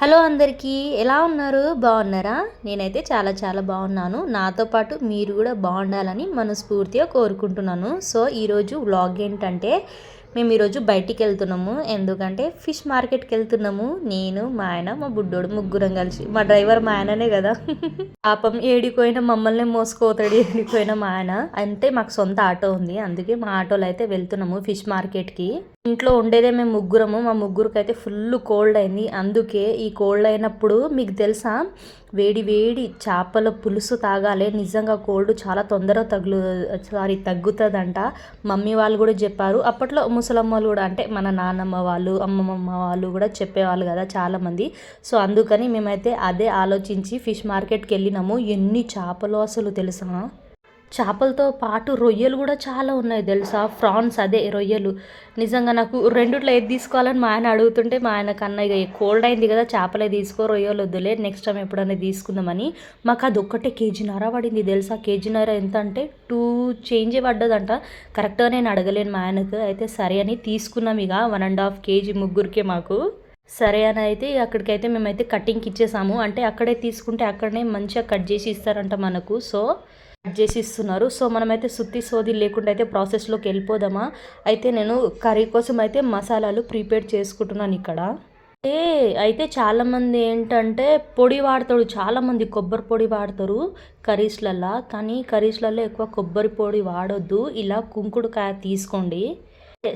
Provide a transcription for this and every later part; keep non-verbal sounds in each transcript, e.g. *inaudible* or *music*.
Hello అందరికీ ఎలా ఉన్నారు? బాగున్నారా? నేనైతే చాలా చాలా బాగున్నాను. నాతో పాటు మీరు కూడా బాగుండాలని మనస్ఫూర్తిగా కోరుకుంటున్నాను. సో ఈరోజు వ్లాగ్ ఏంటంటే మేము ఈరోజు బయటికి వెళ్తున్నాము. ఎందుకంటే ఫిష్ మార్కెట్కి వెళ్తున్నాము. నేను మా ఆయన మా బుడ్డోడు ముగ్గురం కలిసి. మా డ్రైవర్ మా ఆయననే కదా. పాపం ఏడిపోయిన మమ్మల్ని మోసుకోతాడు ఏడిపోయిన మా ఆయన. అంటే మాకు సొంత ఆటో ఉంది. అందుకే మా ఆటోలో అయితే వెళ్తున్నాము ఫిష్ మార్కెట్కి. ఇంట్లో ఉండేదే మేము ముగ్గురము. మా ముగ్గురికి అయితే ఫుల్ కోల్డ్ అయింది. అందుకే ఈ కోల్డ్ అయినప్పుడు మీకు తెలుసా? వేడి వేడి చేపల పులుసు తాగాలి. నిజంగా కోల్డ్ చాలా తొందరగా తగులు సారీ తగ్గుతుందంట. మమ్మీ వాళ్ళు కూడా చెప్పారు. అప్పట్లో ముసలమ్మలు కూడా అంటే మన నాన్నమ్మ వాళ్ళు అమ్మమ్మ వాళ్ళు కూడా చెప్పేవాళ్ళు కదా చాలామంది. సో అందుకని మేమైతే అదే ఆలోచించి ఫిష్ మార్కెట్కి వెళ్ళినాము. ఎన్ని చేపలు అసలు తెలుసా? చేపలతో పాటు రొయ్యలు కూడా చాలా ఉన్నాయి తెలుసా? ఫ్రాన్స్ అదే రొయ్యలు. నిజంగా నాకు రెండిట్లో ఏది తీసుకోవాలని మా ఆయన అడుగుతుంటే మా ఆయన కన్నా ఇక కోల్డ్ అయింది కదా చేపలే తీసుకో రొయ్యలు వద్దులే నెక్స్ట్ టైం ఎప్పుడైనా తీసుకుందామని. మాకు అది ఒక్కటే కేజీన్నర పడింది తెలుసా? కేజీన్నర ఎంత అంటే టూ చేంజే పడ్డదంట. కరెక్ట్గా నేను అడగలేను మా ఆయనకు. అయితే సరే అని తీసుకున్నాం ఇక వన్ అండ్ హాఫ్ కేజీ ముగ్గురికే మాకు. సరే అని అయితే అక్కడికైతే మేమైతే కటింగ్కి ఇచ్చేసాము. అంటే అక్కడే తీసుకుంటే అక్కడనే మంచిగా కట్ చేసి ఇస్తారంట మనకు. సో కట్ చేసి ఇస్తున్నారు సో మనమైతే సుత్తి సోది లేకుండా అయితే ప్రాసెస్లోకి వెళ్ళిపోదామా? అయితే నేను కర్రీ కోసం అయితే మసాలాలు ప్రిపేర్ చేసుకుంటున్నాను ఇక్కడ. ఏ అయితే చాలామంది ఏంటంటే పొడి వాడతాడు చాలామంది కొబ్బరి పొడి వాడతారు కర్రీస్లల్లో. కానీ కర్రీస్లలో ఎక్కువ కొబ్బరి పొడి వాడొద్దు. ఇలా కుంకుడుకాయ తీసుకోండి.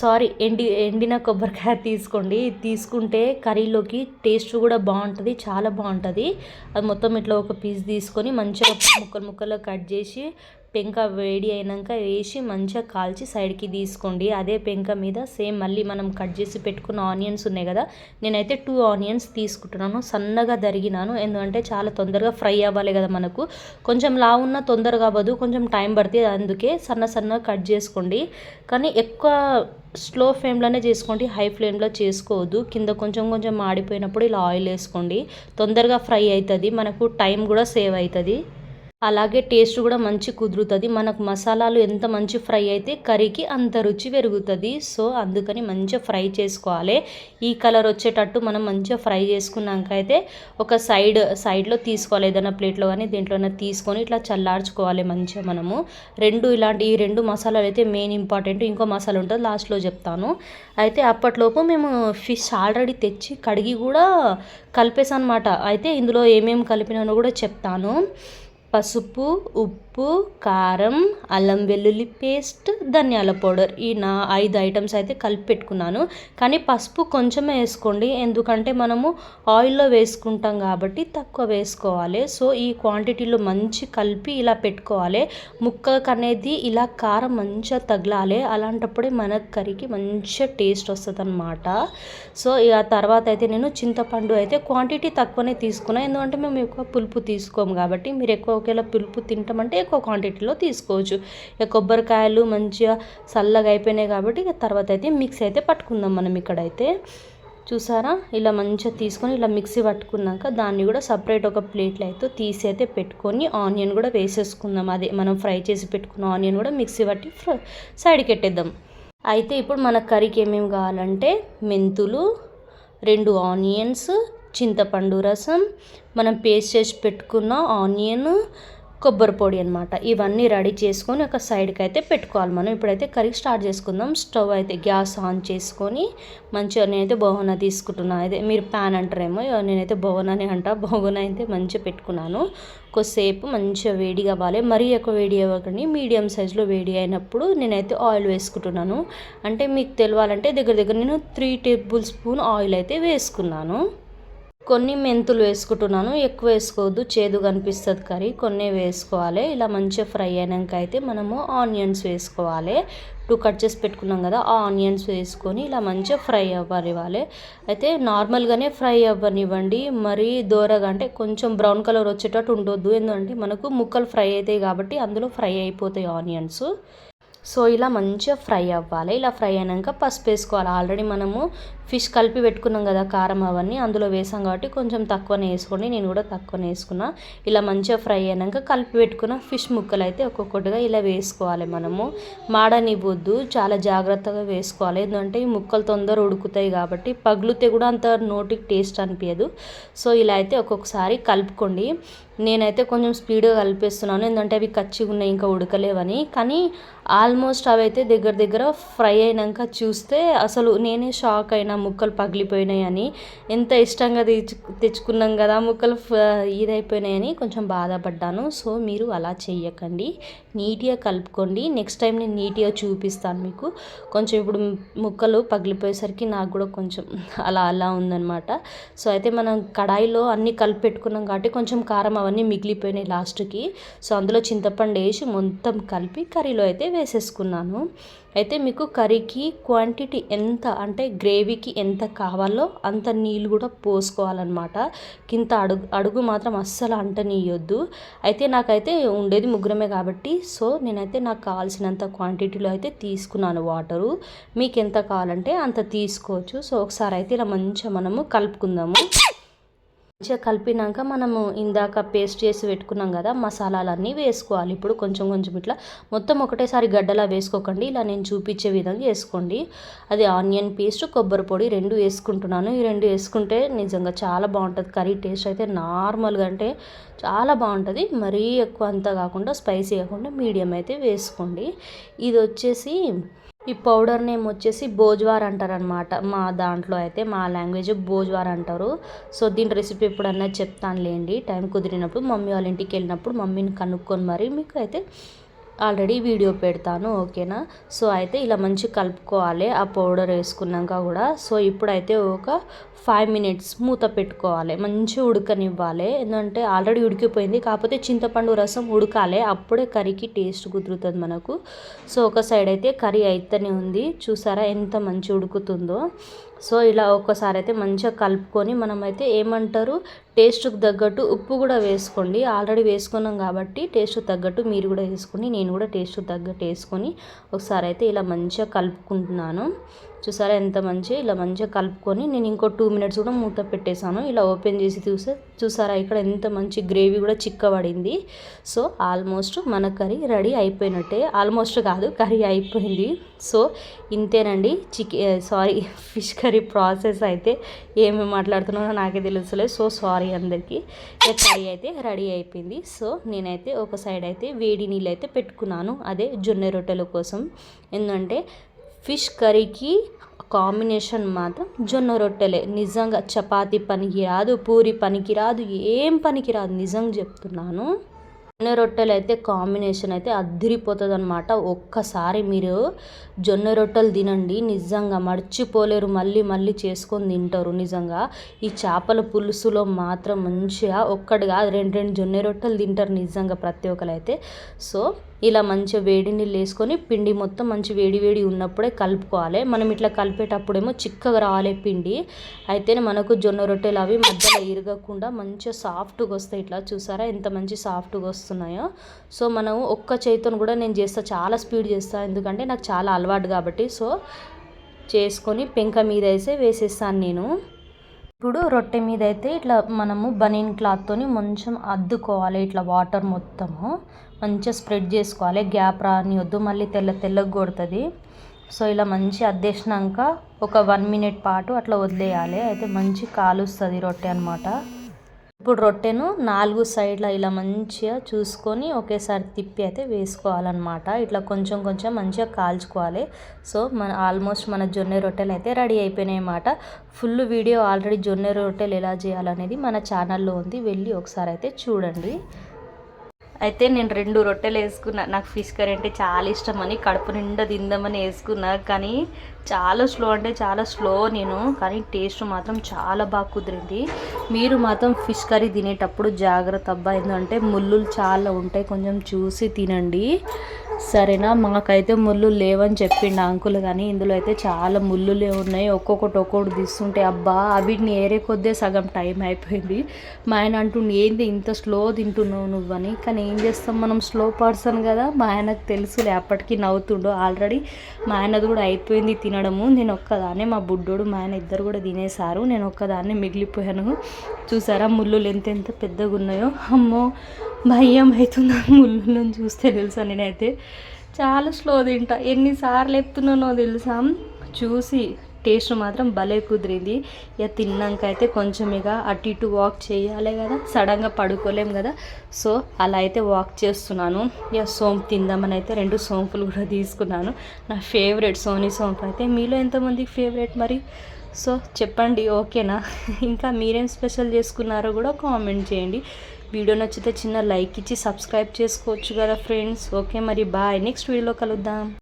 సారీ ఎండి ఎండిన కొబ్బరికాయ తీసుకోండి. తీసుకుంటే కర్రీలోకి టేస్ట్ కూడా బాగుంటుంది చాలా బాగుంటుంది. అది మొత్తం ఇట్లా ఒక పీస్ తీసుకొని మంచిగా ముక్కలు ముక్కలు కట్ చేసి పెంక వేడి అయినాక వేసి మంచిగా కాల్చి సైడ్కి తీసుకోండి. అదే పెంక మీద సేమ్ మళ్ళీ మనం కట్ చేసి పెట్టుకున్న ఆనియన్స్ ఉన్నాయి కదా నేనైతే టూ ఆనియన్స్ తీసుకుంటున్నాను. సన్నగా దరిగినాను ఎందుకంటే చాలా తొందరగా ఫ్రై అవ్వాలి కదా మనకు. కొంచెం లా ఉన్న తొందరగా అవ్వదు కొంచెం టైం పడుతుంది. అందుకే సన్న సన్నగా కట్ చేసుకోండి. కానీ ఎక్కువ స్లో ఫ్లేమ్లోనే చేసుకోండి హై ఫ్లేమ్లో చేసుకోవద్దు. కింద కొంచెం కొంచెం మాడిపోయినప్పుడు ఇలా ఆయిల్ వేసుకోండి. తొందరగా ఫ్రై అవుతుంది. మనకు టైం కూడా సేవ్ అవుతుంది. అలాగే టేస్ట్ కూడా మంచి కుదురుతుంది. మనకు మసాలాలు ఎంత మంచి ఫ్రై అయితే కర్రీకి అంత రుచి పెరుగుతుంది. సో అందుకని మంచిగా ఫ్రై చేసుకోవాలి. ఈ కలర్ వచ్చేటట్టు మనం మంచిగా ఫ్రై చేసుకున్నాక అయితే ఒక సైడ్ సైడ్లో తీసుకోవాలి. ఏదైనా ప్లేట్లో కానీ దేంట్లోనే తీసుకొని ఇట్లా చల్లార్చుకోవాలి మంచిగా మనము. రెండు ఇలాంటి ఈ రెండు మసాలాలు అయితే మెయిన్ ఇంపార్టెంట్. ఇంకో మసాలా ఉంటుంది లాస్ట్లో చెప్తాను. అయితే అప్పట్లోపు మేము ఫిష్ ఆల్రెడీ తెచ్చి కడిగి కూడా కలిపేసాను అయితే ఇందులో ఏమేమి కలిపినానో కూడా చెప్తాను. పసుపు ఉప్పు ఉప్పు కారం అల్లం వెల్లుల్లి పేస్ట్ ధనియాల పౌడర్ ఈ నా ఐదు ఐటమ్స్ అయితే కలిపి పెట్టుకున్నాను. కానీ పసుపు కొంచెమే వేసుకోండి. ఎందుకంటే మనము ఆయిల్లో వేసుకుంటాం కాబట్టి తక్కువ వేసుకోవాలి. సో ఈ క్వాంటిటీలో మంచి కలిపి ఇలా పెట్టుకోవాలి. ముక్కకు అనేది ఇలా కారం మంచిగా తగలాలి. అలాంటప్పుడే మన కర్రీకి మంచిగా టేస్ట్ వస్తుంది అనమాట సో ఇక తర్వాత అయితే నేను చింతపండు అయితే క్వాంటిటీ తక్కువనే తీసుకున్నాను ఎందుకంటే మేము ఎక్కువ పులుపు తీసుకోము కాబట్టి మీరు ఎక్కువ ఒకేలా పులుపు తింటామంటే ఎక్కువ క్వాంటిటీలో తీసుకోవచ్చు. ఇక కొబ్బరికాయలు మంచిగా చల్లగా అయిపోయినాయి కాబట్టి ఇక తర్వాత అయితే మిక్స్ అయితే పట్టుకుందాం మనం ఇక్కడైతే. చూసారా? ఇలా మంచిగా తీసుకొని ఇలా మిక్సీ పట్టుకున్నాక దాన్ని కూడా సపరేట్ ఒక ప్లేట్లో అయితే తీసి అయితే పెట్టుకొని ఆనియన్ కూడా వేసేసుకుందాం. అదే మనం ఫ్రై చేసి పెట్టుకున్న ఆనియన్ కూడా మిక్సీ పట్టి సైడ్కి పెట్టేద్దాం అయితే ఇప్పుడు మన కర్రీకి ఏమేమి కావాలంటే మెంతులు రెండు ఆనియన్స్ చింతపండు రసం మనం పేస్ట్ చేసి పెట్టుకున్న ఆనియన్ కొబ్బరి పొడి అనమాట ఇవన్నీ రెడీ చేసుకొని ఒక సైడ్కి అయితే పెట్టుకోవాలి మనం. ఇప్పుడైతే కర్రీ స్టార్ట్ చేసుకుందాం. స్టవ్ అయితే గ్యాస్ ఆన్ చేసుకొని మంచిగా నేనైతే బొహన తీసుకుంటున్నాను అయితే మీరు ప్యాన్ అంటారేమో నేనైతే బొహనని అంట. బొహన అయితే మంచిగా పెట్టుకున్నాను. కొద్దిసేపు మంచిగా వేడి కావాలి. మరీ ఎక్కువ వేడి అవ్వకండి. మీడియం సైజులో వేడి అయినప్పుడు నేనైతే ఆయిల్ వేసుకుంటున్నాను. అంటే మీకు తెలియాలంటే దగ్గర దగ్గర నేను త్రీ టేబుల్ స్పూన్ ఆయిల్ అయితే వేసుకున్నాను. కొన్ని మెంతులు వేసుకుంటున్నాను. ఎక్కువ వేసుకోవద్దు. చేదు కనిపిస్తుంది కర్రీ. కొన్ని వేసుకోవాలి. ఇలా మంచిగా ఫ్రై అయినాక అయితే మనము ఆనియన్స్ వేసుకోవాలి. టూ కట్ చేసి పెట్టుకున్నాం కదా ఆ ఆనియన్స్ వేసుకొని ఇలా మంచిగా ఫ్రై అవ్వనివ్వాలి. అయితే నార్మల్గానే ఫ్రై అవ్వనివ్వండి. మరీ దూరగా అంటే కొంచెం బ్రౌన్ కలర్ వచ్చేటట్టు ఉండొద్దు. ఎందుకంటే మనకు ముక్కలు ఫ్రై అవుతాయి కాబట్టి అందులో ఫ్రై అయిపోతాయి ఆనియన్స్. సో ఇలా మంచిగా ఫ్రై అవ్వాలి. ఇలా ఫ్రై అయినాక పసుపు వేసుకోవాలి. ఆల్రెడీ మనము ఫిష్ కలిపి పెట్టుకున్నాం కదా కారం అవన్నీ. అందులో వేసాం కాబట్టి కొంచెం తక్కువనే వేసుకోండి. నేను కూడా తక్కువనే వేసుకున్నా. ఇలా మంచిగా ఫ్రై అయినాక కలిపి పెట్టుకున్న ఫిష్ ముక్కలు అయితే ఒక్కొక్కటిగా ఇలా వేసుకోవాలి మనము. మాడనివ్వద్దు. చాలా జాగ్రత్తగా వేసుకోవాలి. ఎందుకంటే ఈ ముక్కలు తొందర ఉడుకుతాయి కాబట్టి పగిలితే కూడా అంత నోటికి టేస్ట్ అనిపించదు. సో ఇలా అయితే ఒక్కొక్కసారి కలుపుకోండి. నేనైతే కొంచెం స్పీడ్గా కలిపేస్తున్నాను. ఎందుకంటే అవి కచ్చిగా ఉన్నాయి ఇంకా ఉడకలేవని. కానీ ఆల్మోస్ట్ అవి అయితే దగ్గర దగ్గర ఫ్రై అయినాక చూస్తే అసలు నేనే షాక్ అయినా ముక్కలు పగిలిపోయినాయి అని ఎంత ఇష్టంగా తెచ్చు తెచ్చుకున్నాం కదా ముక్కలు ఇదైపోయినాయని కొంచెం బాధపడ్డాను. సో మీరు అలా చేయకండి నీట్గా కలుపుకోండి. నెక్స్ట్ టైం నేను నీట్గా చూపిస్తాను మీకు. కొంచెం ఇప్పుడు ముక్కలు పగిలిపోయేసరికి నాకు కూడా కొంచెం *laughs* అలా అలా ఉందన్నమాట. సో అయితే మనం కడాయిలో అన్నీ కలిపి పెట్టుకున్నాం కాబట్టి కొంచెం కారం అవన్నీ మిగిలిపోయినాయి లాస్ట్కి. సో అందులో చింతపండు వేసి మొత్తం కలిపి కర్రీలో అయితే వేసేసుకున్నాను. అయితే మీకు కర్రీకి క్వాంటిటీ ఎంత అంటే గ్రేవీకి ఎంత కావాలో అంత నీళ్ళు కూడా పోసుకోవాలన్నమాట. కింద అడుగు అడుగు మాత్రం అస్సలు అంటనీయొద్దు అయితే నాకైతే ఉండేది ముగ్గురమే కాబట్టి సో నేనైతే నాకు కావాల్సినంత క్వాంటిటీలో అయితే తీసుకున్నాను వాటరు. మీకు ఎంత కావాలంటే అంత తీసుకోవచ్చు. సో ఒకసారి అయితే ఇలా మంచిగా మనము కలుపుకుందాము. మంచిగా కలిపినాక మనము ఇందాక పేస్ట్ చేసి పెట్టుకున్నాం కదా మసాలాలన్నీ వేసుకోవాలి. ఇప్పుడు కొంచెం కొంచెం ఇట్లా మొత్తం ఒకటేసారి గడ్డలా వేసుకోకండి. ఇలా నేను చూపించే విధంగా వేసుకోండి. అది ఆనియన్ పేస్ట్ కొబ్బరి పొడి రెండు వేసుకుంటున్నాను. ఈ రెండు వేసుకుంటే నిజంగా చాలా బాగుంటుంది. కర్రీ టేస్ట్ అయితే నార్మల్గా అంటే చాలా బాగుంటుంది. మరీ ఎక్కువ అంతా కాకుండా స్పైసీ కాకుండా మీడియం అయితే వేసుకోండి. ఇది వచ్చేసి ఈ పౌడర్ నేమ్ వచ్చేసి భోజ్వార్ అంటారనమాట మా దాంట్లో అయితే మా లాంగ్వేజ్ భోజ్వార్ అంటారు. సో దీని రెసిపీ ఎప్పుడన్నా చెప్తానులేండి. టైం కుదిరినప్పుడు మమ్మీ వాళ్ళ ఇంటికి వెళ్ళినప్పుడు మమ్మీని కనుక్కొని మరి మీకు అయితే ఆల్రెడీ వీడియో పెడతాను ఓకేనా? సో అయితే ఇలా మంచి కలుపుకోవాలి. ఆ పౌడర్ వేసుకున్నాక కూడా సో ఇప్పుడైతే ఒక ఫైవ్ మినిట్స్ మూత పెట్టుకోవాలి. మంచి ఉడకనివ్వాలి. ఎందుకంటే ఆల్రెడీ ఉడికిపోయింది. కాకపోతే చింతపండు రసం ఉడకాలి. అప్పుడే కర్రీకి టేస్ట్ కుదురుతుంది మనకు. సో ఒక సైడ్ అయితే కర్రీ అయితేనే ఉంది. చూసారా ఎంత మంచి ఉడుకుతుందో? సో ఇలా ఒక్కసారి అయితే మంచిగా కలుపుకొని మనమైతే ఏమంటారు టేస్ట్కి తగ్గట్టు ఉప్పు కూడా వేసుకోండి. ఆల్రెడీ వేసుకున్నాం కాబట్టి టేస్ట్ తగ్గట్టు మీరు కూడా వేసుకొని నేను కూడా టేస్ట్ తగ్గట్టు వేసుకొని ఒకసారి అయితే ఇలా మంచిగా కలుపుకుంటున్నాను. చూసారా ఎంత మంచి ఇలా మంచిగా కలుపుకొని నేను ఇంకో టూ మినిట్స్ కూడా మూత పెట్టేశాను. ఇలా ఓపెన్ చేసి చూసే చూసారా ఇక్కడ ఎంత మంచి గ్రేవీ కూడా చిక్కబడింది. సో ఆల్మోస్ట్ మన కర్రీ రెడీ అయిపోయినట్టే. ఆల్మోస్ట్ కాదు కర్రీ అయిపోయింది. సో ఇంతేనండి. Chicken sorry fish curry process అయితే ఏమి మాట్లాడుతున్నానో నాకే తెలుసులేదు సో సారీ అందరికీ. కర్రీ అయితే రెడీ అయిపోయింది. సో నేనైతే ఒక సైడ్ అయితే వేడి నీళ్ళు అయితే పెట్టుకున్నాను. అదే జొన్న రొట్టెల కోసం. ఎందుకంటే ఫిష్ కర్రీకి కాంబినేషన్ మాత్రం జొన్న రొట్టెలే. నిజంగా చపాతి పనికి రాదు పూరి పనికి రాదు ఏం పనికి రాదు నిజంగా చెప్తున్నాను. జొన్న రొట్టెలు అయితే కాంబినేషన్ అయితే అద్దరిపోతుంది అనమాట ఒక్కసారి మీరు జొన్న రొట్టెలు తినండి నిజంగా మర్చిపోలేరు మళ్ళీ మళ్ళీ చేసుకొని తింటారు నిజంగా. ఈ చేపల పులుసులో మాత్రం మంచిగా ఒక్కటి కాదు రెండు రెండు జొన్న రొట్టెలు తింటారు నిజంగా ప్రతి ఒక్కరు అయితే. సో ఇలా మంచిగా వేడి నీళ్ళు వేసుకొని పిండి మొత్తం మంచి వేడి వేడి ఉన్నప్పుడే కలుపుకోవాలి. మనం ఇట్లా కలిపేటప్పుడేమో చిక్కగా రావాలి పిండి. అయితేనే మనకు జొన్న రొట్టెలు అవి మధ్యలో ఇరగకుండా మంచిగా సాఫ్ట్గా వస్తాయి. ఇట్లా చూసారా? ఎంత మంచి సాఫ్ట్గా వస్తున్నాయో. సో మనం ఒక్క చేతితో కూడా నేను చేస్తా చాలా స్పీడ్ చేస్తాను ఎందుకంటే నాకు చాలా అలవాటు కాబట్టి. సో చేసుకొని పెంక మీద వేసే వేసేస్తాను నేను. ఇప్పుడు రొట్టె మీద అయితే ఇట్లా మనము బనీన్ క్లాత్తోని కొంచెం అద్దుకోవాలి ఇట్లా వాటర్ మొత్తము. మంచిగా స్ప్రెడ్ చేసుకోవాలి గ్యాప్ రానివద్దు మళ్ళీ తెల్ల తెల్లగా కొడుతుంది. సో ఇలా మంచి అద్దేసినాక ఒక వన్ మినిట్ పాటు అట్లా వదిలేయాలి. అయితే మంచి కాలుస్తుంది రొట్టె అనమాట ఇప్పుడు రొట్టెను నాలుగు సైడ్ల ఇలా మంచిగా చూసుకొని ఒకేసారి తిప్పి అయితే వేసుకోవాలన్నమాట. ఇట్లా కొంచెం కొంచెం మంచిగా కాల్చుకోవాలి. సో మన ఆల్మోస్ట్ మన జొన్న రొట్టెలు అయితే రెడీ అయిపోయినాయి అన్నమాట ఫుల్ వీడియో ఆల్రెడీ జొన్న రొట్టెలు ఎలా చేయాలనేది మన ఛానల్లో ఉంది. వెళ్ళి ఒకసారి అయితే చూడండి. అయితే నేను రెండు రొట్టెలు వేసుకున్నా. నాకు ఫిష్ కర్రీ అంటే చాలా ఇష్టం అని కడుపు నిండా తిందామని వేసుకున్నా. కానీ చాలా స్లో అంటే చాలా స్లో నేను కానీ టేస్ట్ మాత్రం చాలా బాగా కుదిరింది. మీరు మాత్రం ఫిష్ కర్రీ తినేటప్పుడు జాగ్రత్త అబ్బా. ఎందుకంటే ముళ్ళు చాలా ఉంటాయి కొంచెం చూసి తినండి. సరేనా? మాకైతే ముళ్ళు లేవని చెప్పిండు అంకుల్ కానీ ఇందులో అయితే చాలా ముళ్ళులే ఉన్నాయి. ఒక్కొక్కటి ఒక్కొక్కటి తీస్తుంటే అబ్బా వీటిని ఏరే కొద్దే సగం టైం అయిపోయింది. మా ఆయన అంటుండే ఏంది ఇంత స్లో తింటున్నావు నువ్వని కానీ ఏం చేస్తాం మనం స్లో పర్సన్ కదా. మా ఆయనకు తెలుసులే అప్పటికి నవ్వుతుండో. ఆల్రెడీ మా ఆయనది కూడా అయిపోయింది తిన తినడము నేను ఒక్కదాన్నే మా బుడ్డోడు మా ఆయన ఇద్దరు కూడా తినేసారు నేను ఒక్కదాన్నే మిగిలిపోయాను. చూసారా ముళ్ళులు ఎంత ఎంత పెద్దగా ఉన్నాయో? అమ్మో భయం అవుతుంది ముళ్ళులను చూస్తే తెలుసా నేనైతే. చాలా స్లో తింటా. ఎన్నిసార్లు ఎత్తున్నానో తెలుసా? చూసి టేస్ట్ మాత్రం భలే కుదిరింది. ఇక తిన్నాక అయితే కొంచెం ఇక అటు ఇటు వాక్ చేయాలి కదా సడన్గా పడుకోలేం కదా. సో అలా అయితే వాక్ చేస్తున్నాను. ఇక సోంపు తిందామని అయితే రెండు సోంపులు కూడా తీసుకున్నాను. నా ఫేవరెట్ సోనీ సోంపు అయితే. మీలో ఎంతమంది ఫేవరెట్ మరి? సో చెప్పండి ఓకేనా ఇంకా మీరేం స్పెషల్ చేసుకున్నారో కూడా కామెంట్ చేయండి. వీడియో నచ్చితే చిన్న లైక్ ఇచ్చి సబ్స్క్రైబ్ చేసుకోవచ్చు కదా ఫ్రెండ్స్ ఓకే మరి బాయ్ నెక్స్ట్ వీడియోలో కలుద్దాం.